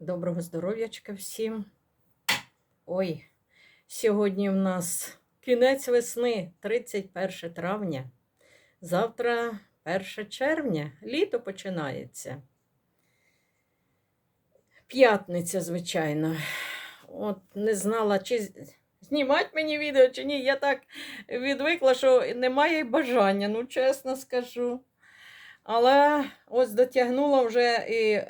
Доброго здоров'ячка всім. Ой, сьогодні в нас кінець весни, 31 травня. Завтра 1 червня, літо починається. П'ятниця, звичайно. От не знала, чи знімати мені відео, чи ні. Я так відвикла, що немає бажання, ну чесно скажу. Але ось дотягнула вже і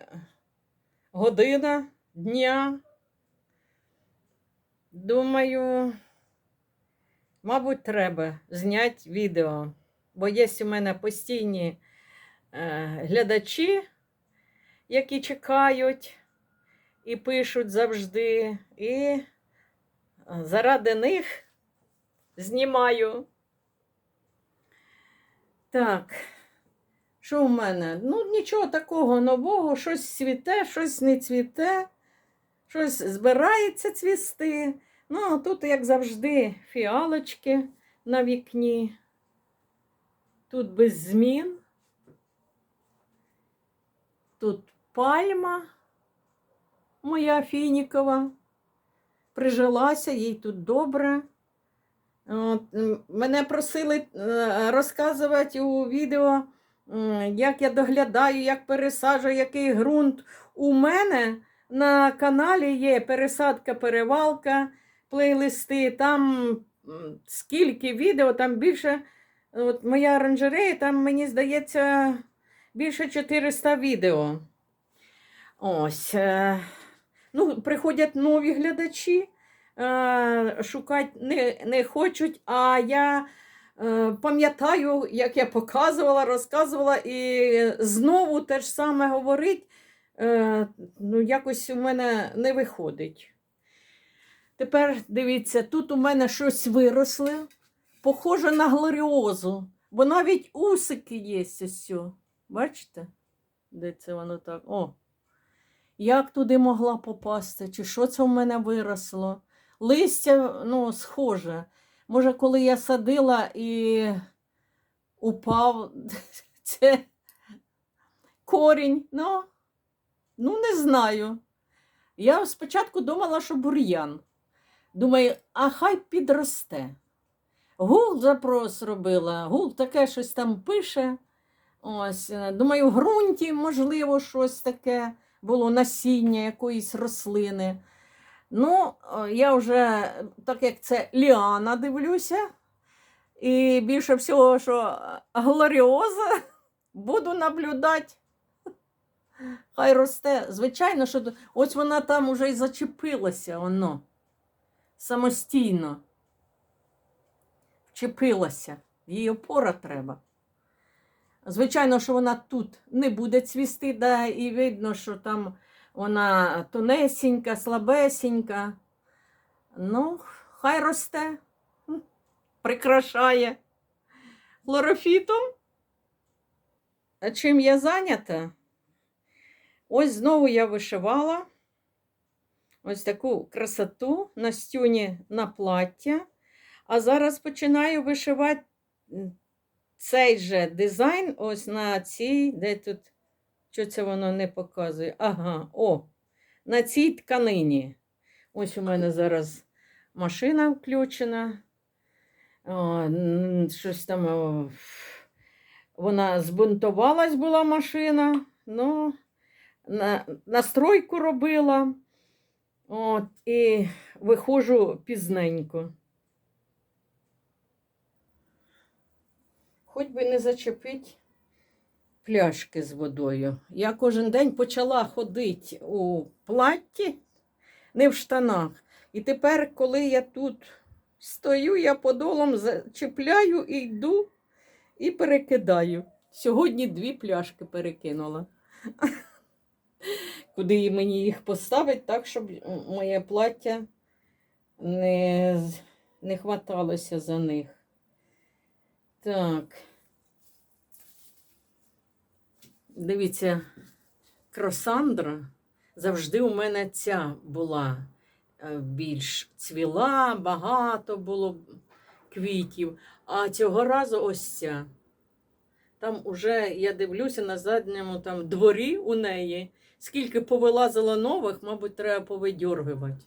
година дня. Думаю, мабуть, треба зняти відео, бо є у мене постійні е, глядачі, які чекають і пишуть завжди. І заради них знімаю. Так. Що в мене? Ну, нічого такого нового, щось цвіте, щось не цвіте, щось збирається цвісти. Ну, а тут, як завжди, фіалочки на вікні. Тут без змін. Тут пальма моя фінікова. Прижилася, їй тут добре. От, мене просили е, розказувати у відео. Як я доглядаю, як пересаджую, який ґрунт. У мене на каналі є пересадка, перевалка, плейлисти. Там скільки відео, там більше. От моя оранжерея, там, мені здається, більше 400 відео. Ось. е, Ну, приходять нові глядачі, е, шукати не, не хочуть, а я. Е, Пам'ятаю, як я показувала, розказувала, і знову те ж саме говорить, е, ну, якось у мене не виходить. Тепер дивіться, тут у мене щось виросло, похоже на глоріозу, бо навіть усики є ось. Бачите? Де це воно так? О! Як туди могла попасти? Чи що це в мене виросло? Листя, ну, схоже. Може, коли я садила і упав це корінь. Ну, ну, не знаю. Я спочатку думала, що бур'ян. Думаю, а хай підросте. Гул запрос робила, гул таке щось там пише. Ось, е, думаю, в ґрунті, можливо, щось таке було насіння якоїсь рослини. Ну, е, я вже, так як це Ліана дивлюся, і більше всього, що глоріоза, буду наблюдати. Хай росте. Звичайно, що ось вона там уже і зачепилася, воно самостійно. Вчепилася. Їй опора треба. Звичайно, що вона тут не буде цвісти, да, і видно, що там вона тонесенька, слабесенька. Ну, хай росте, прикрашає хлорофітом. А чим я зайнята? Ось знову я вишивала ось таку красоту Настюні на плаття. А зараз починаю вишивати цей же дизайн ось на цій, де тут, що це воно не показує? Ага, о, на цій тканині. Ось у мене зараз машина включена. О, щось там. Вона збунтувалась була машина. Ну, на, настройку робила. От, і виходжу пізненько. Хоч би не зачепить пляшки з водою. Я кожен день почала ходити у платті, не в штанах. І тепер, коли я тут стою, я подолом зачіпляю і йду і перекидаю. Сьогодні дві пляшки перекинула. Куди мені їх поставити, так, щоб моє плаття не, не хваталося за них. Так. Дивіться, кросандра завжди у мене ця була е, більш цвіла, багато було квітів. А цього разу ось ця. Там уже я дивлюся на задньому там дворі у неї. Скільки повилазило нових, мабуть, треба повидьоргувати.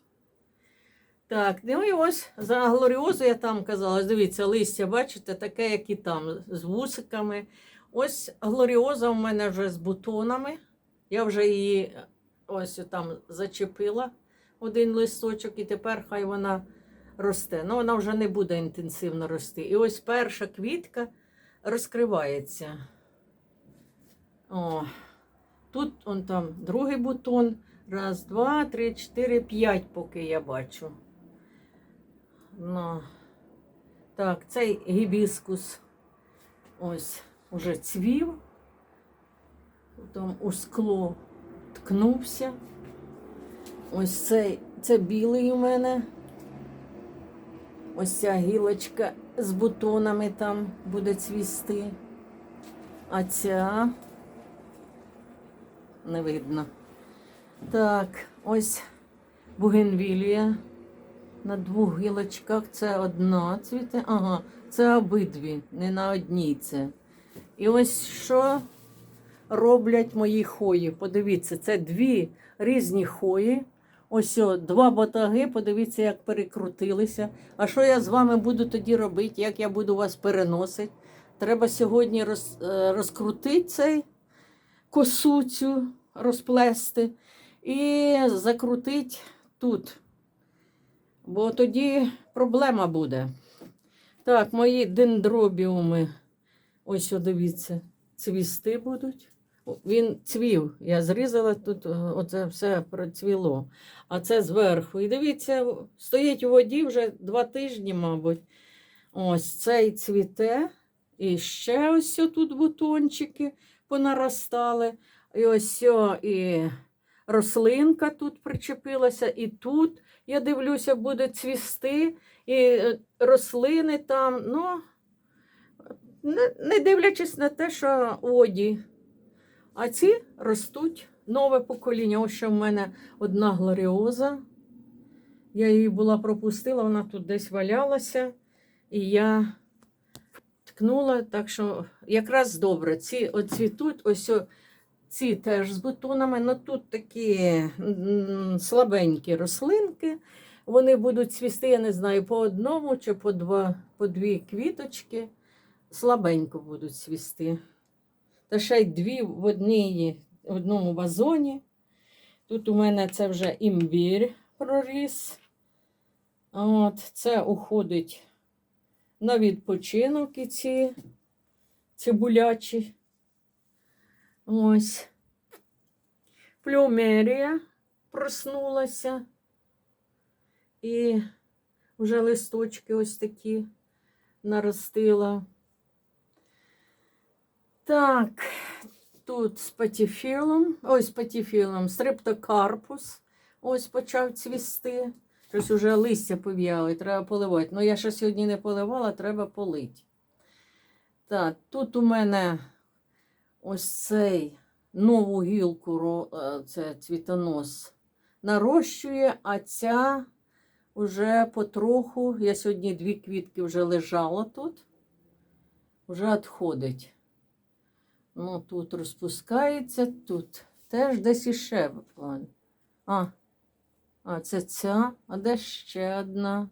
Так, ну і ось за глоріозу я там казала, дивіться, листя, бачите, таке, як і там, з вусиками. Ось глоріоза в мене вже з бутонами. Я вже її ось там зачепила один листочок, і тепер хай вона росте. Ну, вона вже не буде інтенсивно рости. І ось перша квітка розкривається. О, тут он там другий бутон. Раз, два, три, чотири, п'ять, поки я бачу. Ну, так, цей гібіскус ось уже цвів. Там у скло ткнувся. Ось цей, це білий у мене. Ось ця гілочка з бутонами там буде цвісти. А ця не видно. Так, ось бугенвілія на двох гілочках. Це одна цвіте. Ага, це обидві, не на одній це. І ось що роблять мої хої. Подивіться, це дві різні хої. Ось о, два батаги, подивіться, як перекрутилися. А що я з вами буду тоді робити, як я буду вас переносити? Треба сьогодні роз, е, розкрутити цей косу цю, розплести і закрутити тут. Бо тоді проблема буде. Так, мої дендробіуми. Ось, дивіться, цвісти будуть. Він цвів. Я зрізала тут, е, оце все процвіло. А це зверху. І дивіться, стоїть у воді вже два тижні, мабуть. Ось цей цвіте. І ще ось тут бутончики понаростали. І ось і рослинка тут причепилася, і тут, я дивлюся, буде цвісти, і е, рослини там, ну, не, дивлячись на те, що оді. А ці ростуть нове покоління. Ось що в мене одна глоріоза. Я її була пропустила, вона тут десь валялася. І я ткнула, так що якраз добре. Ці оцвітуть, ось ці теж з бутонами, але тут такі слабенькі рослинки. Вони будуть цвісти, я не знаю, по одному чи по, два, по дві квіточки. Слабенько будуть цвісти. Та ще й дві в, одній, в одному вазоні. Тут у мене це вже імбір проріс. От, це уходить на відпочинок і ці цибулячі. Ось. Плюмерія проснулася. І вже листочки ось такі наростила. Так, тут з патіфілом, ой, з патіфілом, стрептокарпус. Ось почав цвісти. Щось уже листя пов'яли, треба поливати. Ну, я ще сьогодні не поливала, треба полити. Так, тут у мене ось цей нову гілку, е, це цвітонос, нарощує, а ця вже потроху, я сьогодні дві квітки вже лежала тут, вже відходить. Ну, тут розпускається, тут теж десь іще. вон. А, а це ця, а де ще одна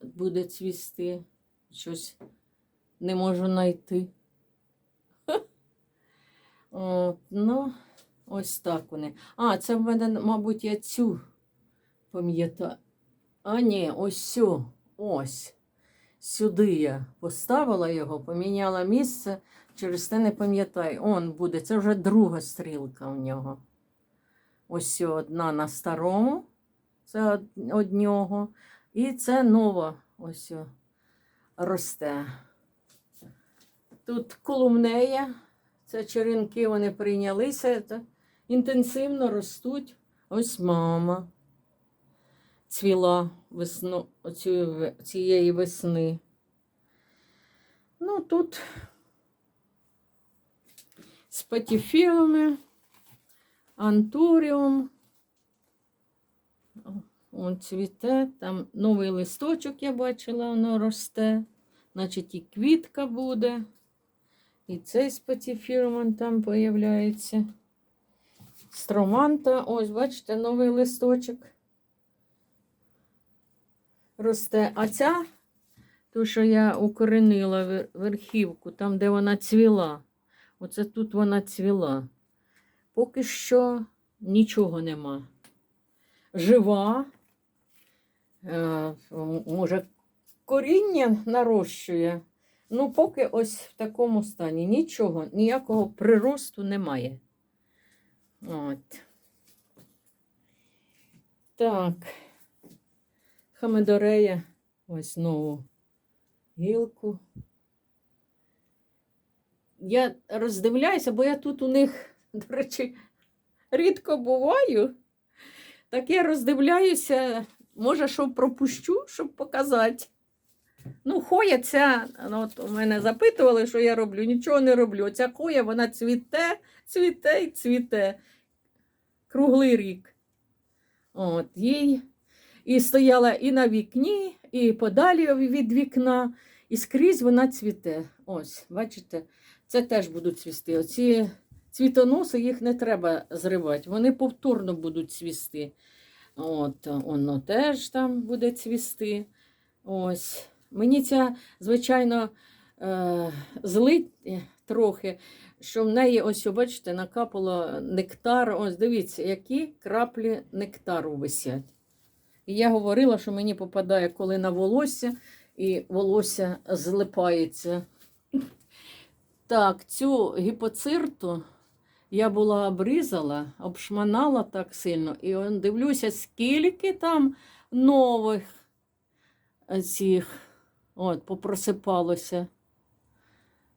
буде цвісти. Щось не можу знайти. От, ну, ось так вони. А, це в мене, мабуть, я цю пам'ятаю. А, ні, ось цю. Ось. Сюди я поставила його, поміняла місце, через те не пам'ятаю. Он буде, це вже друга стрілка в нього. Ось одна на старому, це од- нього. І це нова ось росте. Тут колумнея, це черенки вони прийнялися, інтенсивно ростуть. Ось мама цвіла весну, цієї весни. Ну, тут з патіфілами, антуріум. Он цвіте, там новий листочок я бачила, воно росте. Значить, і квітка буде. І цей спатіфірман там появляється. Строманта, ось, бачите, новий листочок росте. А ця, ту, що я укоренила верхівку, там, де вона цвіла. Оце тут вона цвіла. Поки що нічого нема. Жива. Е, може, коріння нарощує. Ну, поки ось в такому стані. Нічого, ніякого приросту немає. От. Так. Хамедорея. Ось нову гілку. Я роздивляюся, бо я тут у них, до речі, рідко буваю. Так я роздивляюся, може, що пропущу, щоб показати. Ну, хоя ця, ну, от у мене запитували, що я роблю, нічого не роблю. Ця хоя, вона цвіте, цвіте і цвіте. Круглий рік. От, їй і стояла і на вікні, і подалі від вікна, і скрізь вона цвіте. Ось, бачите, це теж будуть цвісти. Оці цвітоноси їх не треба зривати, вони повторно будуть цвісти. От, воно теж там буде цвісти. Ось. Мені ця, звичайно, е, злить трохи, що в неї, ось, бачите, накапало нектар. Ось дивіться, які краплі нектару висять. І я говорила, що мені попадає коли на волосся, і волосся злипається. Так, цю гіпоцирту я була обрізала, обшманала так сильно, і дивлюся, скільки там нових цих от, попросипалося.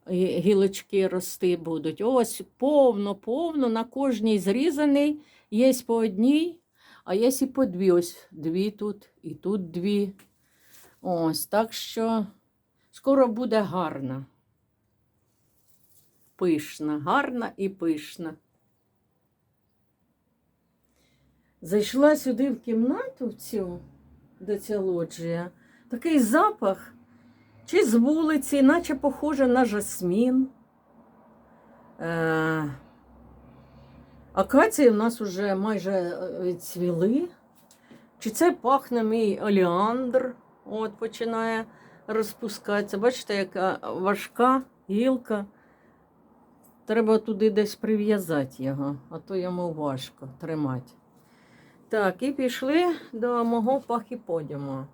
Гілочки рости будуть. Ось повно, повно, на кожній зрізаний, є по одній, а і по дві. Ось дві тут, і тут дві. Ось, так що скоро буде гарна. Пишна, гарна і пишна. Зайшла сюди в кімнату в цю, де ця лоджія. Такий запах, чи з вулиці, наче похоже на жасмін. Е, акації в нас вже майже е, відцвіли. Чи це пахне мій оліандр? От починає розпускатися. Бачите, яка важка гілка. Треба туди десь прив'язати його, а то йому важко тримати. Так, і пішли до мого пахіподіуму.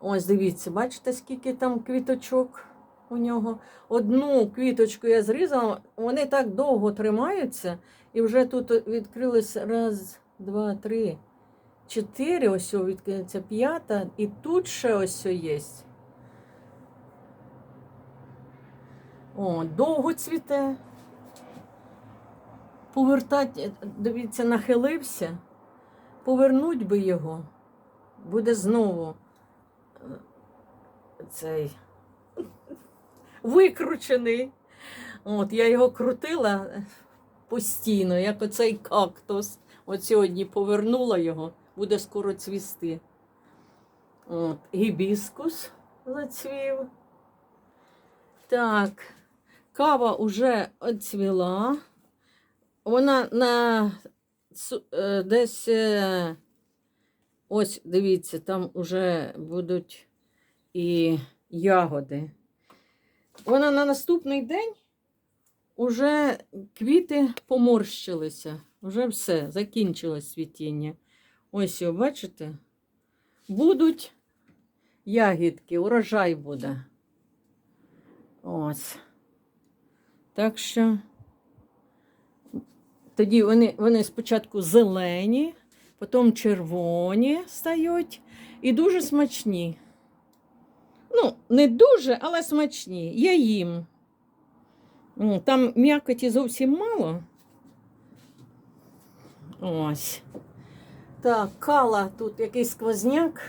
Ось дивіться, бачите, скільки там квіточок у нього. Одну квіточку я зрізала, вони так довго тримаються, і вже тут відкрилось раз, два, три, чотири. Ось відкриється п'ята, і тут ще ось є. О, довго цвіте. Повертать, дивіться, нахилився. Повернуть би його. Буде знову е, цей викручений. От, я його крутила постійно, як оцей кактус. От сьогодні повернула його, буде скоро цвісти. От, гібіскус зацвів. Так, кава вже оцвіла. Вона на е, десь е, ось дивіться, там вже будуть і ягоди. Вона на наступний день уже квіти поморщилися. Вже все, закінчилось світіння. Ось, бачите? Будуть ягідки, урожай буде. Ось. Так що. Тоді вони, вони спочатку зелені, потім червоні стають і дуже смачні. Ну, не дуже, але смачні. Я їм. Там м'якоті зовсім мало. Ось. Так, кала тут якийсь сквозняк,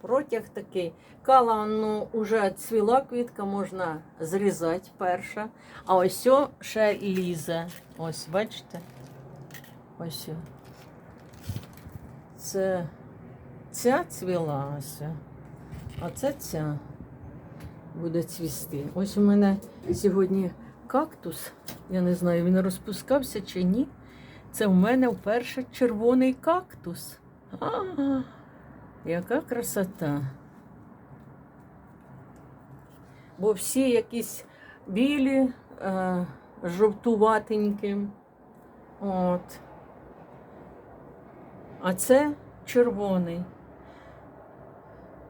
протяг такий. Кала ну, вже цвіла квітка, можна зрізати перша. А ось о ще лізе. Ось, бачите? Ось. Це ця цвіла ось. А це ця буде цвісти. Ось у мене сьогодні кактус. Я не знаю, він розпускався чи ні. Це в мене вперше червоний кактус. А, яка красота. Бо всі якісь білі, е, жовтуватенькі. От. А це червоний.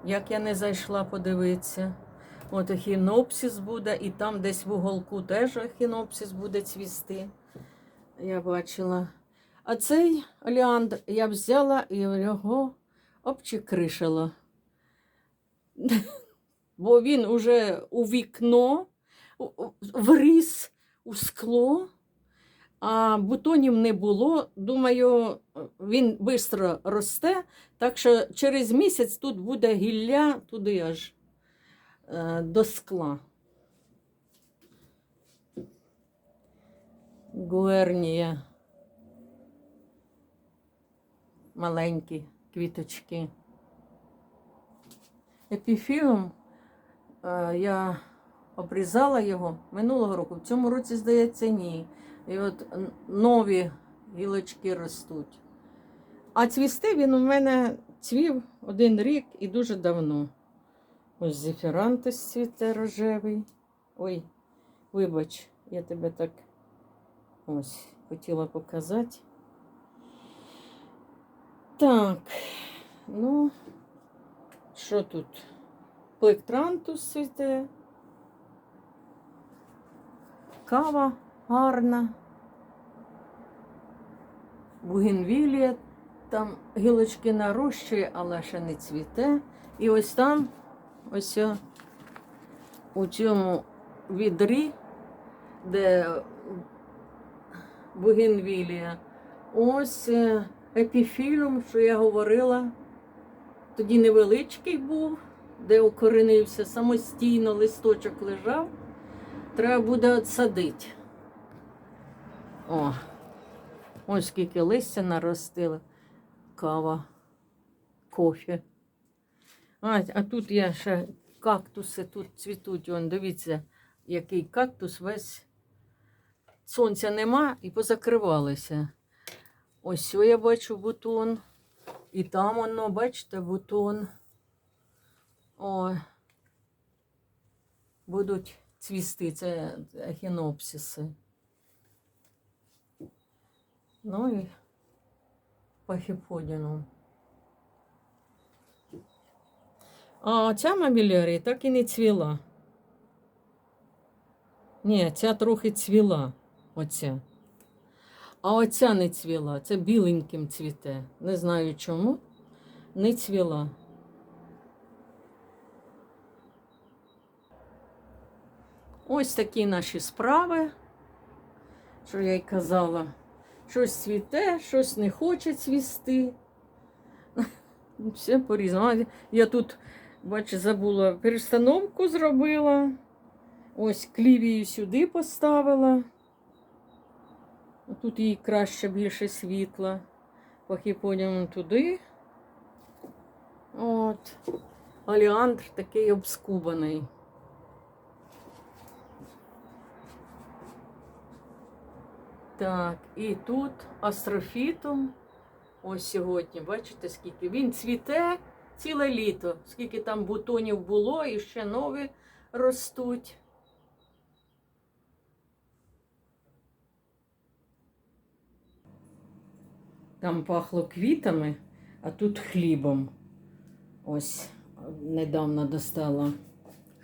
Як я не зайшла подивитися. От ехінопсис буде, і там десь в уголку теж ехінопсис буде цвісти. Я бачила. А цей олеандр я взяла і його обчикришила. Бо він уже у вікно вріс у скло, а бутонів не було. Думаю, він швидко росте, так що через місяць тут буде гілля туди аж до скла. Гуернія. Маленькі квіточки. Епіфіум е, я обрізала його минулого року. В цьому році, здається, ні. І от нові гілочки ростуть. А цвісти він у мене цвів один рік і дуже давно. Ось зефірантус цвіте рожевий. Ой, вибач, я тебе так ось хотіла показати. Так, ну, що тут? Плектрантус цвіте. Кава гарна. Бугенвілія, там гілочки нарощує, але ще не цвіте. І ось там, ось у цьому відрі, де бугенвілія, ось е, епіфілюм, що я говорила, тоді невеличкий був, де укоренився самостійно, листочок лежав. Треба буде отсадити. О, ось скільки листя наростило. Кава, кофе. А, а тут я ще кактуси тут цвітуть. Вон, дивіться, який кактус весь сонця нема і позакривалися. Ось я бачу бутон. І там воно, бачите, бутон. О, будуть цвісти, це ехінопсиси. Ну і пахіподіну. А ця мобілярія так і не цвіла. Ні, ця трохи цвіла. Оця. А оця не цвіла. Це біленьким цвіте. Не знаю чому. Не цвіла. Ось такі наші справи, що я й казала. Щось цвіте, щось не хоче цвісти. Все порізано. Я тут, бачу, забула, перестановку зробила. Ось клівію сюди поставила. Тут їй краще більше світла. Похіпоням туди. От. Оліандр такий обскубаний. Так, і тут астрофітум. Ось сьогодні, бачите, скільки він цвіте ціле літо, скільки там бутонів було і ще нові ростуть. Там пахло квітами, а тут хлібом. Ось недавно достала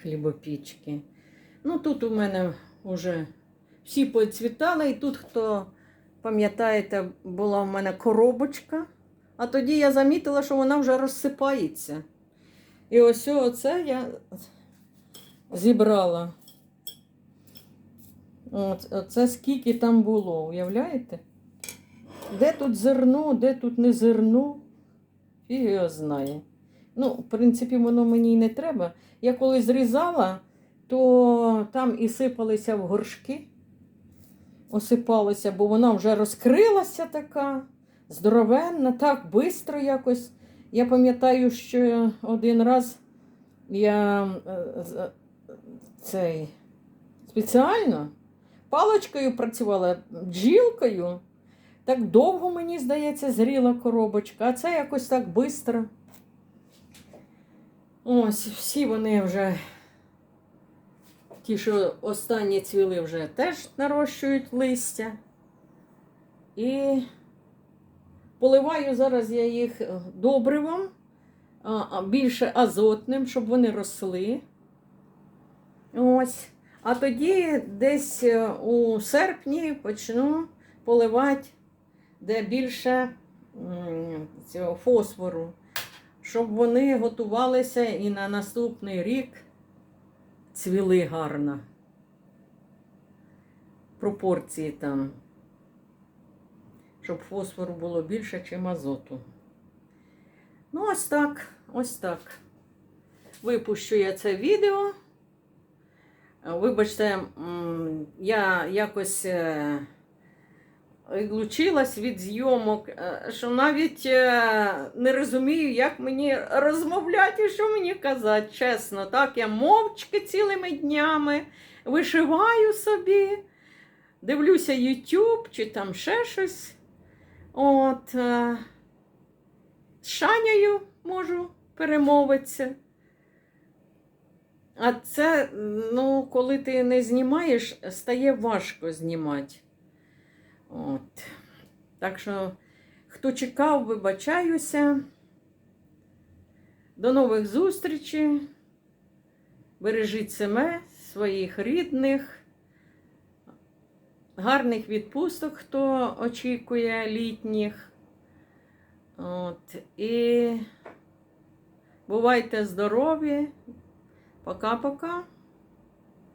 хлібопічки. Ну, тут у мене вже всі поцвітали, і тут, хто пам'ятаєте, була в мене коробочка, а тоді я замітила, що вона вже розсипається. І ось оце я зібрала. От, оце скільки там було, уявляєте? Де тут зерно, де тут не зерно, фіг знає. Ну, в принципі, воно мені й не треба. Я коли зрізала, то там і сипалися в горшки, осипалося, бо вона вже розкрилася така, здоровенна, так швидко якось. Я пам'ятаю, що один раз я е, цей, спеціально паличкою працювала, бджілкою. Так довго, мені здається, зріла коробочка, а це якось так швидко. Ось, всі вони вже, ті, що останні цвіли, вже теж нарощують листя. І поливаю зараз я їх е, добривом, більше азотним, щоб вони росли. Ось. А тоді десь е, у серпні почну поливати, де більше цього фосфору, щоб вони готувалися і на наступний рік цвіли гарно. Пропорції там, щоб фосфору було більше, ніж азоту. Ну, ось так, ось так. Випущу я це відео. Вибачте, я якось е, відлучилась від зйомок, е, що навіть е, не розумію, як мені розмовляти і що мені казати. Чесно, так, я мовчки цілими днями вишиваю собі, дивлюся YouTube чи там ще щось. От, е, з Шанею можу перемовитися. А це, ну, коли ти не знімаєш, стає важко знімати. От. Так що, хто чекав, вибачаюся. До нових зустрічей. Бережіть себе, своїх рідних. Гарних відпусток, хто очікує літніх. От. І бувайте здорові. Пока-пока.